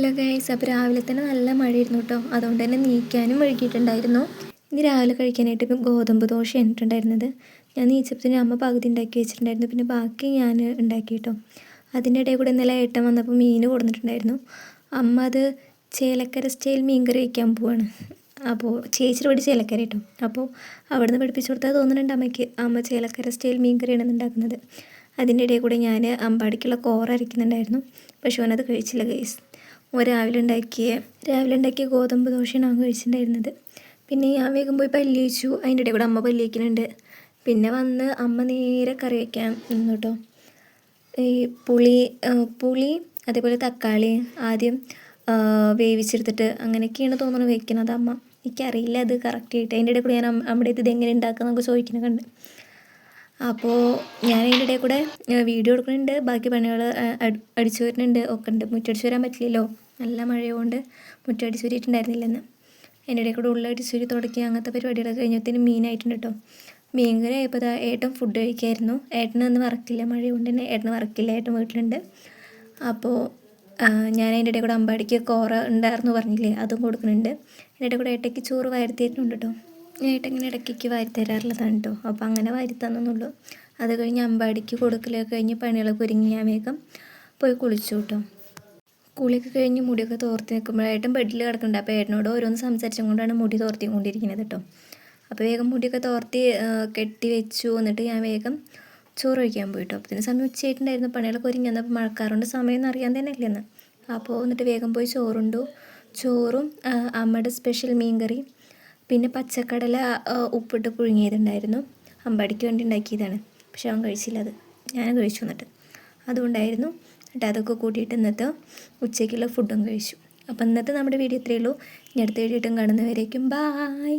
Guys അപ്പോൾ രാവിലെ തന്നെ നല്ല മഴയായിരുന്നു കേട്ടോ. അതുകൊണ്ട് തന്നെ നീക്കാനും വഴുകിയിട്ടുണ്ടായിരുന്നു. ഇനി രാവിലെ കഴിക്കാനായിട്ട് ഇപ്പം ഗോതമ്പ് ദോശ ഇട്ടിട്ടുണ്ടായിരുന്നത് ഞാൻ നീച്ചപ്പത്തിന് അമ്മ പകുതി ഉണ്ടാക്കി വെച്ചിട്ടുണ്ടായിരുന്നു. പിന്നെ ബാക്കി ഞാൻ ഉണ്ടാക്കി കേട്ടോ. അതിന്റെ ഇടയിൽ കൂടെ ഇന്നലെ ഏട്ടൻ വന്നപ്പോൾ മീൻ കൊടുത്തിട്ടുണ്ടായിരുന്നു. അമ്മ അത് ചേലക്കര സ്റ്റൈൽ മീൻ കറി വയ്ക്കാൻ പോവാണ്. അപ്പോൾ ചേച്ചിയുടെ വീട് ചേലക്കര കേട്ടോ. അപ്പോൾ അവിടുന്ന് പഠിപ്പിച്ചു കൊടുത്താൽ തോന്നുന്നുണ്ട് അമ്മയ്ക്ക്. അമ്മ ചേലക്കര സ്റ്റൈൽ മീൻ കറിയാണ് ഉണ്ടാക്കുന്നത്. അതിന്റെ ഇടയിൽ കൂടെ ഞാൻ അമ്പാടിക്കുള്ള കോറ അരയ്ക്കുന്നുണ്ടായിരുന്നു. പക്ഷേ അവനത് കഴിച്ചില്ല ഗൈസ് രാവിലെ ഉണ്ടാക്കിയ രാവിലെ ഉണ്ടാക്കിയ ഗോതമ്പ് ദോശയാണ് അവൻ കഴിച്ചിട്ടുണ്ടായിരുന്നത്. പിന്നെ ഞാൻ വേഗം പോയി പല്ലി വെച്ചു. അതിന്റെ ഇടയിൽ കൂടെ അമ്മ പല്ലി വയ്ക്കുന്നുണ്ട് പിന്നെ വന്ന് അമ്മ നേരെ കറി വയ്ക്കാൻ നിന്നു കേട്ടോ ഈ പുളി പുളി അതേപോലെ തക്കാളി ആദ്യം വേവിച്ചെടുത്തിട്ട് അങ്ങനെയൊക്കെയാണ് തോന്നുന്നത് വെക്കുന്നത് അമ്മ. എനിക്കറിയില്ല അത് കറക്റ്റ് ആയിട്ട്. അതിന്റെ ഇടയിൽ കൂടെ ഞാൻ അമ്മയുടെ ഇത് എങ്ങനെ ഉണ്ടാക്കുക എന്നൊക്കെ ചോദിക്കുന്നത് കണ്ട്. അപ്പോൾ ഞാൻ അതിന്റെ ഇടയിൽ കൂടെ വീഡിയോ എടുക്കുന്നുണ്ട്. ബാക്കി പണികൾ അടിച്ചു വരുന്നുണ്ട്. ഒക്കെ ഉണ്ട്. മുറ്റടിച്ച് വരാൻ പറ്റില്ലല്ലോ. നല്ല മഴയുകൊണ്ട് മുറ്റടിച്ച് വരിയിട്ടുണ്ടായിരുന്നില്ലെന്ന് അതിന്റെ ഇടയിൽ കൂടെ ഉള്ളടിച്ച് വരി തുടക്കി അങ്ങനത്തെ പരിപാടികളൊക്കെ കഴിഞ്ഞത്തിന് മീനായിട്ടുണ്ട് കേട്ടോ മീൻ കറി ആയപ്പോൾ ഏട്ടൻ ഫുഡ് കഴിക്കായിരുന്നു. ഏട്ടന് അന്ന് വറക്കില്ല. മഴ കൊണ്ട് തന്നെ ഏട്ടന് വറക്കില്ല. ഏട്ടൻ വീട്ടിലുണ്ട്. അപ്പോൾ ഞാൻ അതിന്റെ ഇടയിൽ കൂടെ അമ്പാടിക്ക് കോറ ഉണ്ടായിരുന്നു പറഞ്ഞില്ലേ? അതും കൊടുക്കുന്നുണ്ട്. അതിന്റെ ഇടയിൽ കൂടെ ഏട്ടയ്ക്ക് ചോറ് വയർത്തിയിട്ടുണ്ട് കേട്ടോ ഏട്ടൻ ഇങ്ങനെ ഇടയ്ക്ക് വാരി തരാറുള്ളതാണ് കേട്ടോ അപ്പോൾ അങ്ങനെ വാരി തന്നെന്നുള്ളൂ അത് കഴിഞ്ഞ് അമ്പാടിക്ക് കൊടുക്കലൊക്കെ കഴിഞ്ഞ് പണികളൊക്കെ ഒരുങ്ങി ഞാൻ വേഗം പോയി കുളിച്ചു കേട്ടോ കുളിയൊക്കെ കഴിഞ്ഞ് മുടിയൊക്കെ തോർത്തി നിൽക്കുമ്പോഴായിട്ടും ബെഡിൽ കിടക്കുന്നുണ്ട്. അപ്പോൾ ഏട്ടനോട് ഓരോന്ന് സംസാരിച്ചും കൊണ്ടാണ് മുടി തോർത്തി കൊണ്ടിരിക്കുന്നത് കേട്ടോ അപ്പോൾ വേഗം മുടിയൊക്കെ തോർത്തി കെട്ടി വെച്ചു. എന്നിട്ട് ഞാൻ വേഗം ചോറ് കഴിക്കാൻ പോയി കേട്ടോ അപ്പോൾ സമയം ഉച്ചയായിട്ടുണ്ടായിരുന്നു. പണികളൊക്കെ ഒരുങ്ങി വന്നപ്പോൾ മഴക്കാറുണ്ട് സമയം അറിയാൻ തന്നെ ഇല്ലെന്ന്. അപ്പോൾ എന്നിട്ട് വേഗം പോയി ചോറുണ്ടു. ചോറും അമ്മയുടെ സ്പെഷ്യൽ മീൻ കറി പിന്നെ പച്ചക്കടല ഉപ്പിട്ട് പുഴുങ്ങിയതുണ്ടായിരുന്നു. അമ്പാടിക്ക് വേണ്ടി ഉണ്ടാക്കിയതാണ്. പക്ഷെ അവൻ കഴിച്ചില്ല അത്. ഞാൻ കഴിച്ചു എന്നിട്ട്. അതുകൊണ്ടായിരുന്നു എന്നിട്ട് അതൊക്കെ കൂട്ടിയിട്ട് ഇന്നത്തെ ഉച്ചയ്ക്കുള്ള ഫുഡും കഴിച്ചു. അപ്പം ഇന്നത്തെ നമ്മുടെ വീഡിയോ ഇത്രയേ ഉള്ളൂ. ഇനി അടുത്ത വീഡിയോ കാണുന്നവരേക്കും ബായ്